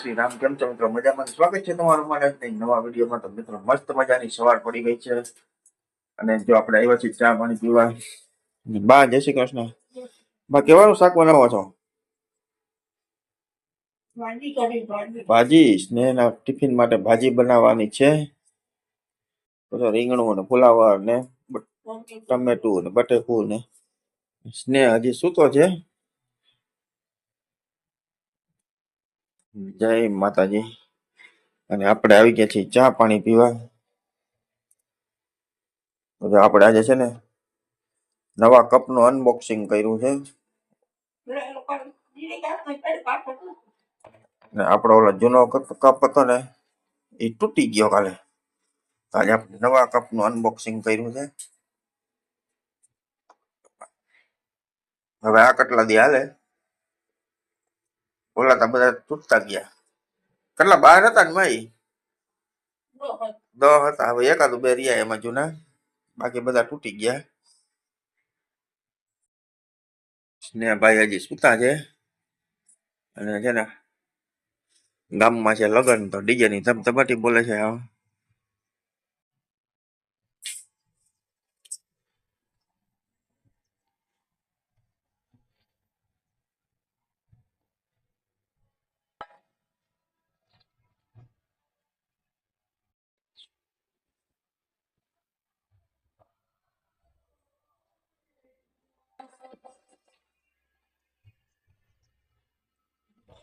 શ્રી રામ કેમ છો મિત્રો? મજામાં? સ્વાગત છે તમારું મારા નવા વિડીયોમાં. તો મિત્રો મસ્ત મજાની સવાર પડી ગઈ છે. અને જો આપણે આવ્યા છીએ ચા પાણી પીવા. બા જય શ્રી કૃષ્ણ. બા કેવાનું શાક બનાવો છો? ભાજી સ્નેહના ટિફિન માટે ભાજી બનાવવાની છે. પછી રીંગણું ને ફુલાવર ને ટમેટું ને બટેકું ને સ્નેહ. હજી સૂતો છે. જય માતાજી. અને આપણે આવી ગયા છીએ ચા પાણી પીવા. તો આપણે આજે છે ને નવા કપનું અનબોક્સિંગ કર્યું છે. ને આપણો ઓલો જૂનો કપ હતો ને, એ તૂટી ગયો કાલે. આજે આપણે નવા કપનું અનબોક્સિંગ કર્યું છે. હવે આ કેટલા દી હાલે? ઓલા તો બધા તૂટતા ગયા. કેટલા, બાર હતા ને ભાઈ? દહ હતા. હવે એકાદું બે રહ્યા એમાં જૂના. બાકી બધા તૂટી ગયા. સ્નેહભાઈ હજી સુતા છે. અને છે ને ગામમાં છે લગ્ન, તો ડીજે ની ધબધબાટી બોલે છે હા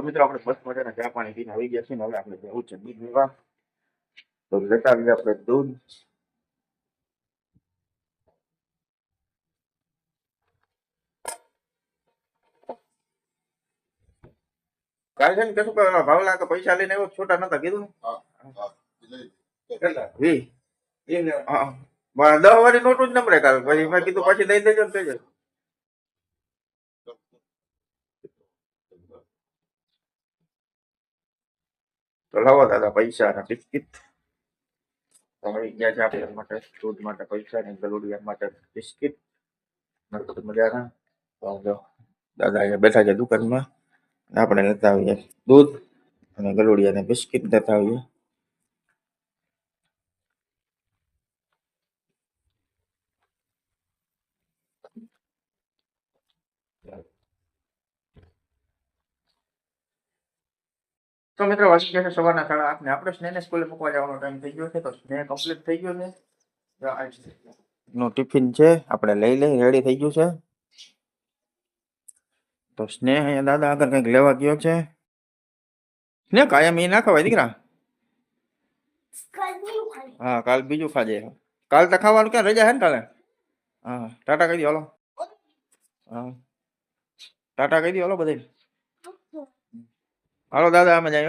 તો મિત્રો આપણે મસ્ત મજાના ચા પાણી પીને આવી ગયા છીએ હવે આપણે જવું છે દૂધ લેવા. તો લેતા આવીએ આપણે દૂધ. કાલ છે ને કશું કે ઓલા ભાવલા પૈસા લઈને આવ્યો છોટા નતા કીધું વી દસ વાળી નોટું જ નંબરે કાલ પછી મેં કીધું પછી દઈ દેજો ને થઈ જાય. તો લાવો દાદા પૈસા અને બિસ્કિટ. આવી ગયા છે આપણે માટે દૂધ માટે પૈસા ને ગલુડિયા માટે બિસ્કિટ. તો દાદા બેઠા છે દુકાનમાં. આપણે લેતા આવીએ દૂધ અને ગલુડિયા ને બિસ્કિટ લેતા આવીએ. તો મિત્રો વાગી ગયા સવારના સાડા આઠ ને આપણે સ્નેહને સ્કૂલે મૂકવા જવાનો ટાઈમ થઈ ગયો છે. તો સ્નેહ કમ્પ્લીટ થઈ ગયો છે. નું ટિફિન છે. આપણે લઈ લઈ રેડી થઈ ગયું છે. તો સ્નેહ અહીંયા દાદા આગળ કંઈક લેવા ગયો છે. સ્નેહ કાયમ એ ના ખવાય દીકરા? હા, કાલ બીજું ખાજે. કાલ તો ખાવાનું ક્યાં? રજા છે ને કાલે? હા, ટાટા કહી દો, હાલો. હા. ટાટા કહી દો, હલો બધે હાલો દાદા આમ જાય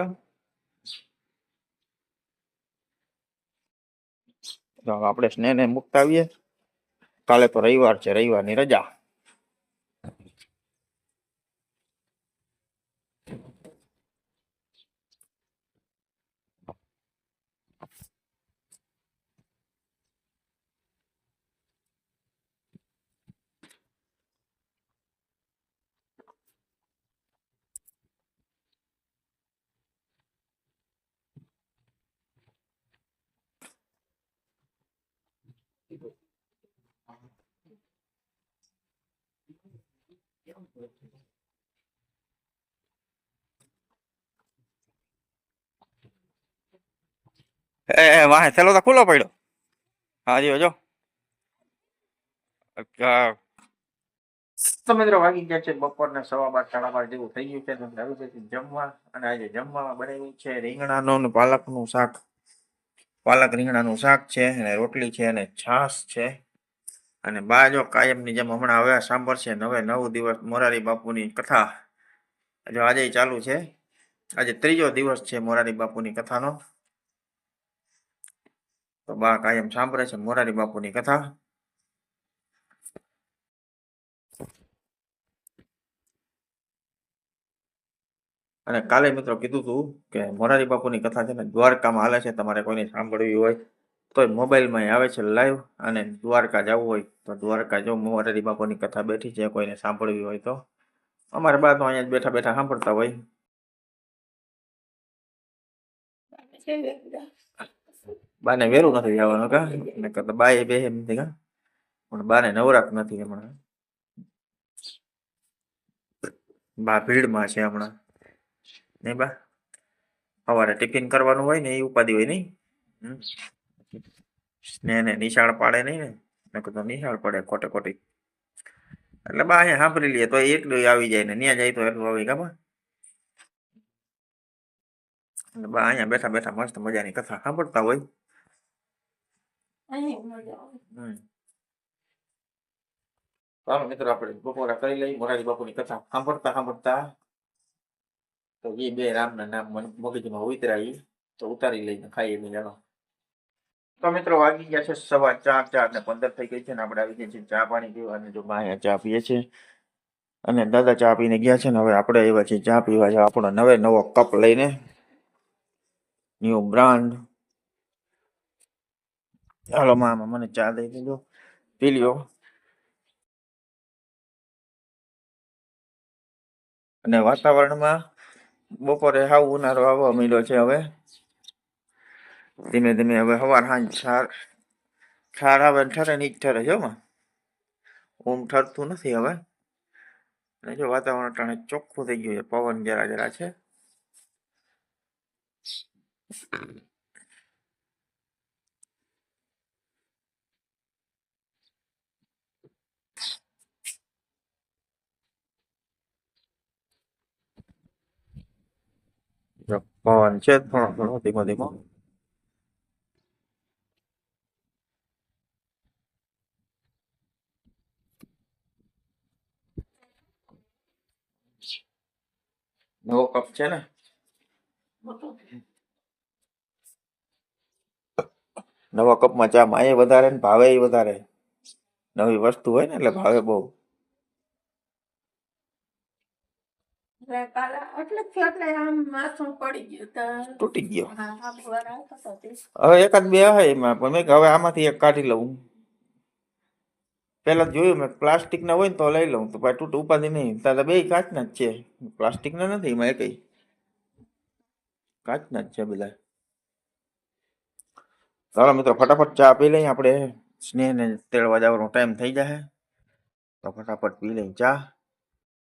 તો આપણે સ્નેહને મુકતા આવીએ. કાલે તો રવિવાર છે, રવિવારની રજા. એ વાહે, થેલો તો ખુલ્લો પડ્યો. હા જી. જો વાગી ગયા છે બપોરના સવા બાર, સાડા બાર જેવું થઈ ગયું છે. જમવા, અને આજે જમવામાં બનાવ્યું છે રીંગણાનું ને પાલકનું શાક. પાલક રીંગણાનું શાક છે, અને રોટલી છે, અને છાશ છે. અને બા જો કાયમની જેમ હમણાં હવે સાંભળશે ને હવે નવ દિવસ મોરારી બાપુની કથા જો આજે ચાલુ છે. આજે ત્રીજો દિવસ છે મોરારી બાપુની કથાનો. તો બા કાયમ સાંભળે છે મોરારી બાપુની કથા. અને કાલે મિત્રો કીધું તું કે મોરારી બાપુની કથા છે ને દ્વારકામાં હાલે છે, તમારે કોઈને સાંભળવી હોય તો મોબાઈલમાં આવે છે લાઈવ અને દ્વારકા જવું હોય તો દ્વારકા જો મોરારી બાપુની કથા બેઠી છે, કોઈને સાંભળવી હોય તો. અમારે બા તો અહીંયા જ બેઠા બેઠા સાંભળતા હોય. બાને વેરું નથી જવાનું કા? બા એ બે એમ નથી કા? પણ બાને નવરાત નથી હમણાં. બા ભીડમાં છે હમણાં. નહીં બા? સવારે ટિફિન કરવાનું હોય ને એ ઉપાધિ હોય નહીં? હમ. ને નિશાળ પાડે નહીં ને? નકર તો નિશાળ પડે ખોટે ખોટી. એટલે બા અહીંયા સાંભળી લઈએ તો એટલું આવી જાય ને ત્યાં જાય તો એટલું આવી કાબા એટલે બા અહીંયા બેઠા બેઠા મસ્ત મજાની કથા સાંભળતા હોય. ચાલો મિત્રો આપણે બપોરા કરી લઈ મોરારી બાપુની કથા સાંભળતા સાંભળતા. તો એ બે રામના નામ મગજમાં ઉતરાય તો ઉતારી લઈને ખાઈએ ચાલો વાગી ગયા છે સવા ચાર ચાર ને પંદર થઈ ગઈ છે ચા પાણી બાયા ચા પીએ છે અને દાદા ચા પીને ગયા છે ને હવે આપણે આવ્યા છીએ ચા પીવા આપણો નવે નવો કપ લઈને ન્યૂ બ્રાન્ડ હાલો મામા મને ચા દઈ દીધો પી લ્યો અને વાતાવરણમાં બપોરે હાવ ઉનાળો આવવા મળ્યો છે હવે. ધીમે ધીમે હવે સવાર સાંજ ઠાર ઠાર આવે ઠરે ને જ ઠરે છે હો ઓમ ઠરતું નથી હવે. અને જો વાતાવરણ ટાણે ચોખ્ખું થઈ ગયું છે, પવન જરા જરા છે. જો પવન છે થોડો થોડો ધીમો ધીમો નવો કપ છે ને નવા કપમાં ચા માએ વધારે ને ભાવે વધારે નવી વસ્તુ હોય ને એટલે ભાવે બહુ એટલે જ એટલે આમ માથું પડી ગયું તો તૂટી ગયો. હા હા વાર આવતો હતો તે. હવે એકાદ બે હે એમાં, પણ મેં કીધું હવે આમાંથી એક કાઢી લઉં. પેલા જોયું, મેં પ્લાસ્ટિક ના હોય ને તો લઈ લઉં, તો ભાઈ તૂટ, ઉપાધિ નહીં. તારા બે કાચના જ છે. પ્લાસ્ટિક ના નથી, એમાં એકઈ કાચના જ છે બધા. ચાલો મિત્રો, ફટાફટ ચા પી લઈએ આપણે. સ્નેહને તેડવા જવાનો ટાઈમ થઈ જાય તો ફટાફટ પી લઈએ ચા.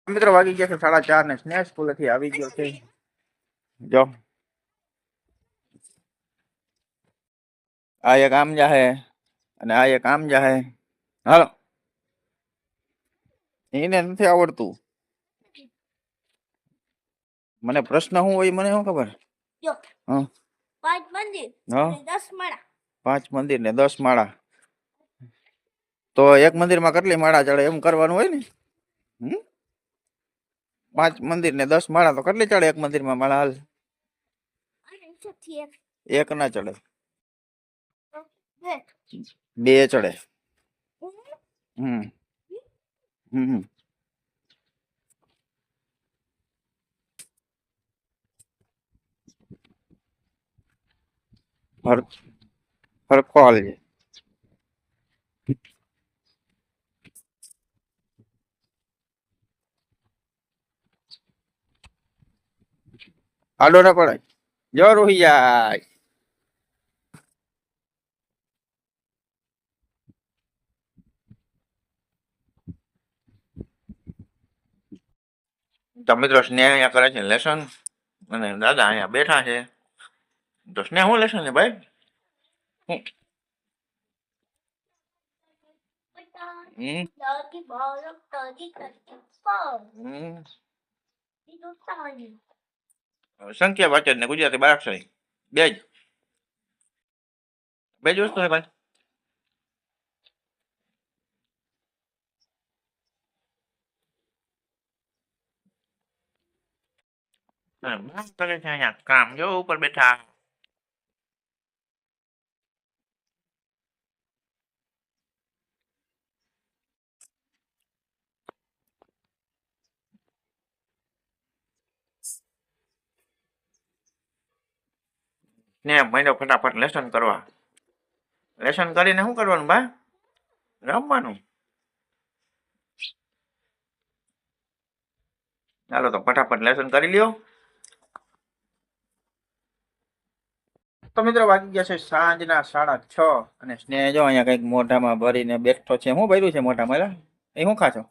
મિત્રો વાગી ગયા છે સાડા ચાર ને સ્નેહ સ્કૂલેથી આવી ગયો છે. જો. આ એક આમ જાહે અને આ એક આમ જાહે. હાલો. એને નથી આવડતું. મને પ્રશ્ન શું હોય મને શું ખબર? પાંચ મંદિર દસ માળા. પાંચ મંદિર ને દસ માળા. તો એક મંદિરમાં કેટલી માળા ચડે એમ કરવાનું હોય ને? હમ? પાંચ મંદિર ને દસ માળા તો કેટલી ચડે એક મંદિરમાં માળા હાલ? અને ઉપરથી એક એક ના ચડે. બે બે ચડે. હમ. હમ હર, હરખો હાલજે આડો ના પડાય જો રોહી તો મિત્રો સ્નેહ અહીંયા કરે છે લેસન. અને દાદા અહીંયા બેઠા છે. તો સ્નેહ શું લેસન ને ભાઈ? હમ? સંખ્યા વાચન ને ગુજરાતી બારાક્ષરી બે જ. બે જ વસ્તુ છે ભાઈ. હા, બસ કરે છે અહીંયા કામ. જો ઉપર બેઠા. ને મહિનો ફટાફટ લેસન કરવા. લેસન કરીને શું કરવાનું બા? રમવાનું. ચાલો તો ફટાફટ લેસન કરી લ્યો. તો મિત્રો વાગી ગયા છે સાંજના સાડા છ અને સ્નેહ જો અહીંયા કંઈક મોઢામાં ભરીને બેઠો છે. શું ભર્યું છે મોઢામાં? એ શું ખાશો?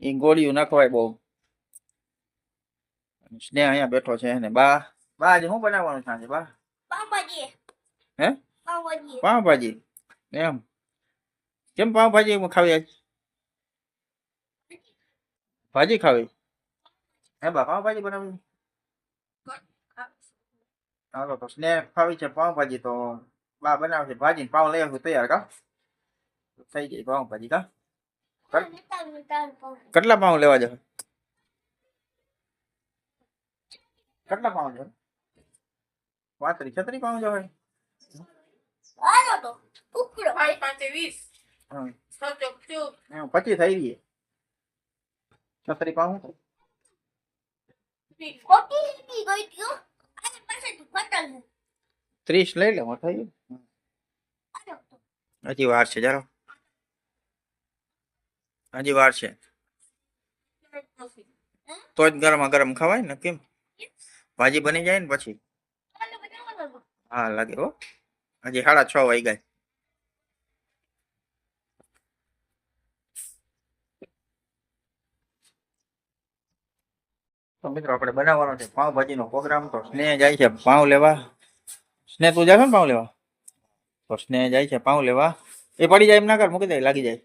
એ ગોળીયું નાખવાય બહુ. સ્નેહ અહીંયા બેઠો છે ને બા બા આજે શું બનાવવાનું છે આજે બા? પાવભાજી હે? પાવભાજી પાવભાજી એમ. કેમ પાવભાજી ખાવી આજ? ભાજી ખાવી? હે બા પાવભાજી બનાવી હાલો તો સ્નેહ ખાવી છે પાવભાજી તો બા બનાવે છે ભાજી પાઉં પાવ લઈ આવશું તૈયાર કા? થઈ ગઈ પાવભાજી કા? કેટલા પાઉં લેવા જશે? કેટલા પાઉન્ડ છે? પાંત્રીસ. છત્રી પાવ જવાય આનો તો ઉપરો ભાઈ પાંચે વીસ. પચીસ થઈ ગઈ છત્રી ફટલ ત્રીસ લઈ લે થઈ ગયું હજી વાર છે જરા હજી વાર છે. તો જ ગરમા ગરમ ખવાય ને કેમ? ભાજી બની જાય ને પછી? હા, લાગે હો. હજી સાડા છ વાઈ ગયા તો મિત્રો, આપણે બનાવવાનો છે પાવભાજીનો પ્રોગ્રામ. તો સ્નેહ જાય છે પાવ લેવા. સ્નેહ, તું જાય ને પાવ લેવા? તો સ્નેહ જાય છે પાવ લેવા. એ પડી જાય એમ ના કર, મૂકી દે, લાગી જાય.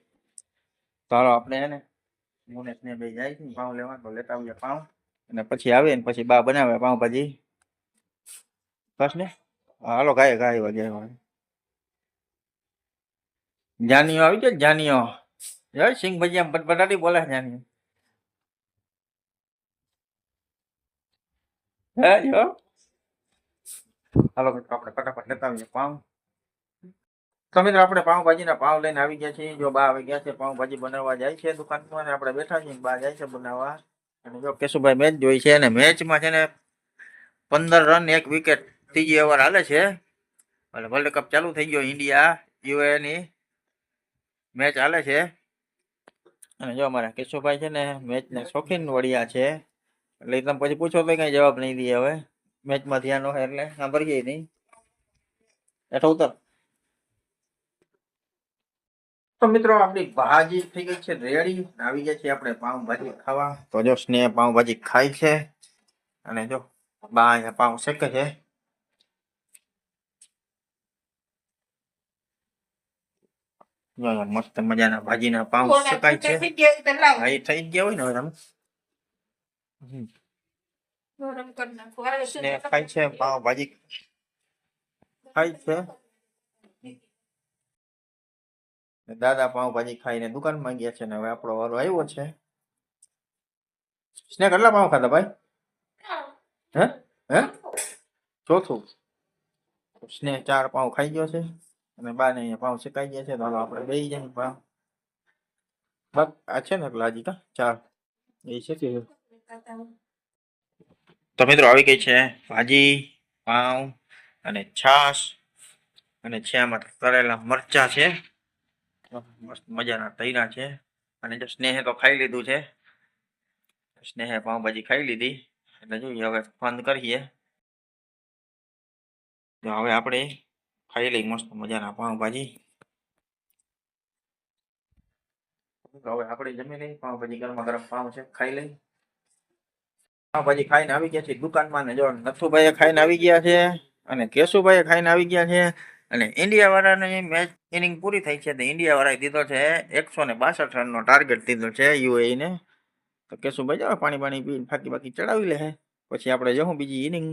ચાલો, આપણે એને હું ને સ્નેહ ભાઈ જાય છે પાવ લેવા, તો લેતા આવીએ પાવ અને પછી આવે ને પછી બા બનાવે પાઉંભાજી બસ ને? હાલો, ગાય ગાય વાગે જાનીઓ આવી ગયો જાનીઓ. જય સિંગ આમ બટાટી બોલે જાનીઓ. હે હાલો, મિત્રો ફટાફટ લેતા આવીએ પાઉં. તો મિત્રો, આપણે પાઉંભાજીના પાઉં લઈને આવી ગયા છીએ. જો બા આવી ગયા છે પાઉંભાજી બનાવવા જાય છે દુકાનમાં આપણે બેઠા છીએ બા જાય છે બનાવવા. અને જો કેશુભાઈ મેચ જોઈ છે અને મેચમાં છે ને પંદર રન એક વિકેટ ત્રીજી ઓવર હાલે છે. એટલે વર્લ્ડ કપ ચાલુ થઈ ગયો ઇન્ડિયા યુએ ની મેચ હાલે છે. અને જો અમારા કેશુભાઈ છે ને મેચના શોખીન વડિયા છે. એટલે તમે પછી પૂછો તો કઈ જવાબ નહીં દે હવે. મેચમાં ધ્યાન હોય એટલે સાંભળીએ નહીં. એટલે ઉતર. તો મિત્રો આપણી ભાજી થઈ ગઈ છે રેડી. આવી ગયા છે આપણે પાઉંભાજી ખાવા. તો જો સ્નેહ પાઉંભાજી ખાય છે. અને જો બા અહીંયા પાઉં શેકે છે. મસ્ત મજાના ભાજીના પાઉં શેકાય છે. હા થઈ ગયા હોય ને હવે તમે ખાય છે પાઉં ભાજી ખાય છે ને દાદા પાવભાજી ખાઈને દુકાનમાં ગયા છે ને હવે આપણો વારો આવ્યો છે. સ્નેહ કેટલા પાવ ખાધા ભાઈ? હે? હે? ચોથું. સ્નેહ ચાર પાવ ખાઈ ગયો છે અને બા ને પાઉં શેકાઈ ગયા છે. તો આપણે બે જાય પાઉં. બસ આ છે ને લાજી કા? ચાર. એ છે કે? તો મિત્રો આવી ગઈ છે ભાજી, પાઉં અને છાશ અને છે આમાં તળેલા મરચા છે. મસ્ત મજાના તૈરા છે. અને જો સ્નેહે તો ખાઈ લીધું છે. સ્નેહે પાઉંભાજી ખાઈ લીધી. એટલે જોઈએ હવે બંધ કરીએ. તો હવે આપણે ખાઈ લઈ મસ્ત મજાના પાઉંભાજી. હવે આપણે જમી લઈ પાવભાજી ગરમા ગરમ પાઉં છે, ખાઈ લઈ પાવભાજી ખાઈને આવી ગયા છે દુકાનમાં ને જો નથુભાઈએ ખાઈને આવી ગયા છે અને કેશુભાઈ ખાઈને આવી ગયા છે. અને ઇન્ડિયા વાળાની મેચ ઇનિંગ પૂરી થઈ છે. તો ઇન્ડિયા વાળાએ દીધો છે એકસો ને બાસઠ રનનો ટાર્ગેટ દીધો છે યુએઈને. તો કેશુભાઈ જાવ પાણી પાણી પી ફાકી બાકી ચડાવી લે પછી આપણે જવું બીજી ઇનિંગ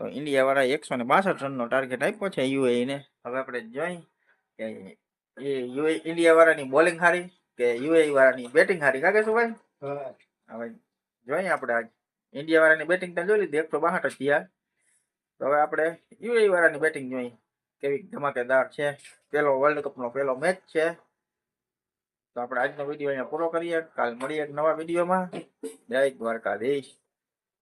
તો ઇન્ડિયા વાળાએ એકસો ને બાસઠ રનનો ટાર્ગેટ આપ્યો છે યુએઈને. હવે આપણે જોઈ કે એ યુએ ઇન્ડિયા વાળાની બોલિંગ હારી કે યુએઈ વાળાની બેટિંગ હારી? કા શું ભાઈ હવે જોઈએ આપણે આજ. ઇન્ડિયા વાળાની બેટિંગ તો જોઈ લીધી એકસો બાસઠ જ થયા. તો હવે આપણે યુએઈ વાળાની બેટિંગ જોઈએ કેવી ધમાકેદાર છે. પેલો વર્લ્ડ કપનો પેલો મેચ છે. તો આપણે આજનો વીડિયો અહીંયા પૂરો કરીએ. કાલ મળીએ એક નવા વિડીયોમાં જય દ્વારકાધીશ.